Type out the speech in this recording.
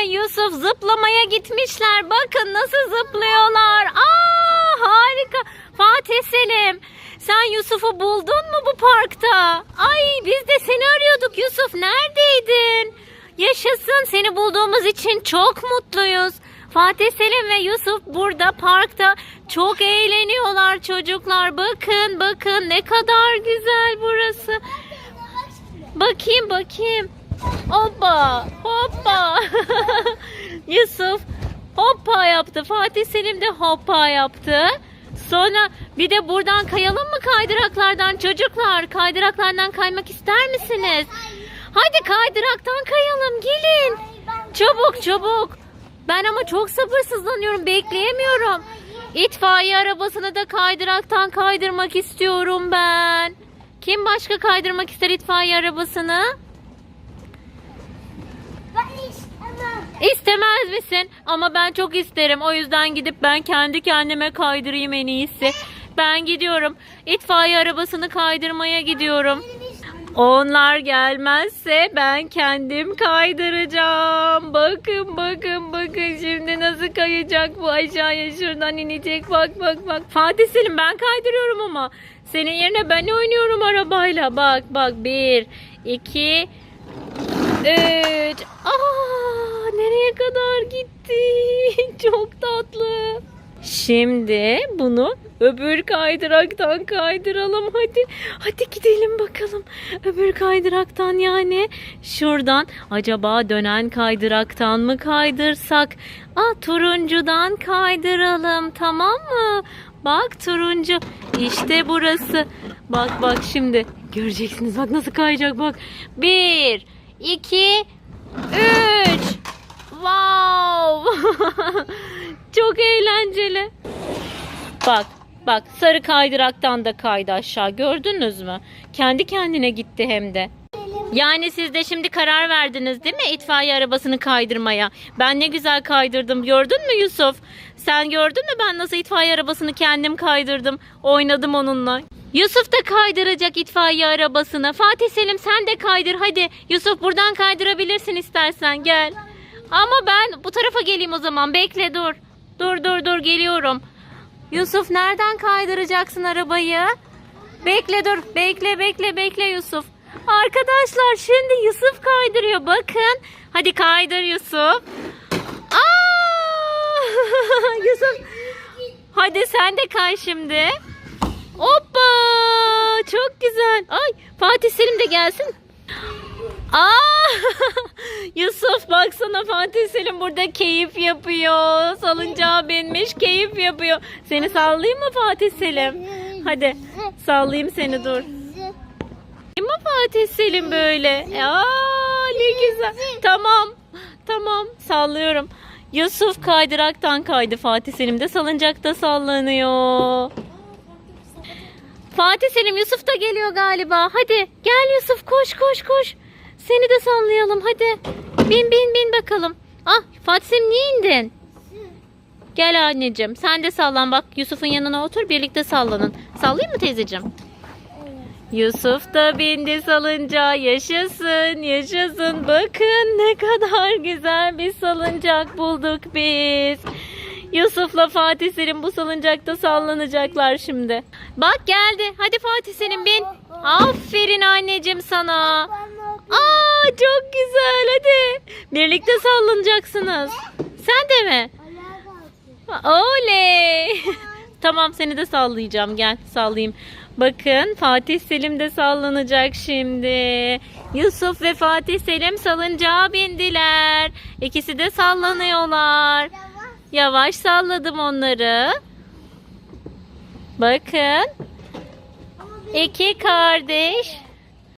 ve Yusuf zıplamaya gitmişler. Bakın nasıl zıplıyorlar. Aa harika. Fatih Selim sen Yusuf'u buldun mu bu parkta? Ay biz de seni arıyorduk Yusuf neredeydin? Yaşasın seni bulduğumuz için çok mutluyuz. Fatih Selim ve Yusuf burada parkta çok eğleniyorlar çocuklar. Bakın bakın ne kadar güzel burası. Bakayım bakayım. Hoppa hoppa. Yusuf hoppa yaptı. Fatih Selim de hoppa yaptı. Sonra bir de buradan kayalım mı kaydıraklardan çocuklar? Kaydıraklardan kaymak ister misiniz? Hadi kaydıraktan kayalım gelin. Çabuk çabuk. Ben ama çok sabırsızlanıyorum bekleyemiyorum. İtfaiye arabasını da kaydıraktan kaydırmak istiyorum ben. Kim başka kaydırmak ister itfaiye arabasını? Ben istemem. İstemez misin? Ama ben çok isterim. O yüzden gidip ben kendi kendime kaydırayım en iyisi. Ben gidiyorum. İtfaiye arabasını kaydırmaya gidiyorum. Onlar gelmezse ben kendim kaydıracağım. Bakın bakın bakın şimdi nasıl kayacak bu aşağıya şuradan inecek. Bak bak bak. Fatih Selim ben kaydırıyorum ama. Senin yerine ben oynuyorum arabayla. Bak bak bir, iki, üç. Aa nereye kadar gitti? Çok tatlı. Şimdi bunu öbür kaydıraktan kaydıralım hadi. Hadi gidelim bakalım. Öbür kaydıraktan yani şuradan acaba dönen kaydıraktan mı kaydırsak? Aa turuncudan kaydıralım tamam mı? Bak turuncu işte burası. Bak bak şimdi göreceksiniz bak nasıl kayacak bak. Bir, iki, üç. Wow! Çok eğlenceli. Bak, bak sarı kaydıraktan da kaydı aşağı. Gördünüz mü? Kendi kendine gitti hem de. Yani siz de şimdi karar verdiniz değil mi itfaiye arabasını kaydırmaya? Ben ne güzel kaydırdım. Gördün mü Yusuf? Sen gördün mü ben nasıl itfaiye arabasını kendim kaydırdım. Oynadım onunla. Yusuf da kaydıracak itfaiye arabasını. Fatih Selim sen de kaydır hadi. Yusuf buradan kaydırabilirsin istersen gel. Ama ben bu tarafa geleyim o zaman. Bekle dur. Dur dur dur geliyorum. Yusuf nereden kaydıracaksın arabayı? Bekle dur. Bekle bekle bekle Yusuf. Arkadaşlar şimdi Yusuf kaydırıyor. Bakın. Hadi kaydır Yusuf. Aa! Yusuf. Hadi sen de kay şimdi. Hoppa! Çok güzel. Ay Fatih Selim de gelsin. Aa! Yusuf baksana Fatih Selim burada keyif yapıyor. Salıncağa binmiş keyif yapıyor. Seni sallayayım mı Fatih Selim? Hadi sallayayım seni dur. Mi Fatih Selim böyle? Aa ne güzel. Tamam. Tamam sallıyorum. Yusuf kaydıraktan kaydı Fatih Selim de salıncakta sallanıyor. Fatih Selim Yusuf da geliyor galiba. Hadi gel Yusuf koş koş koş. Seni de sallayalım hadi. Bin bin bin bakalım. Ah Fatih Selim niye indin? Gel anneciğim sen de sallan bak Yusuf'un yanına otur birlikte sallanın. Sallayayım mı teyzeciğim? Yusuf da bindi salıncağa yaşasın yaşasın bakın ne kadar güzel bir salıncak bulduk biz. Yusuf'la Fatih Selim bu salıncakta sallanacaklar şimdi. Bak geldi hadi Fatih Selim bin. Aferin anneciğim sana. Aa çok güzel hadi. Birlikte sallanacaksınız. Sen de mi? Oley. tamam seni de sallayacağım. Gel sallayayım. Bakın Fatih Selim de sallanacak şimdi. Yusuf ve Fatih Selim salıncağa bindiler. İkisi de sallanıyorlar. Yavaş salladım onları. Bakın. İki kardeş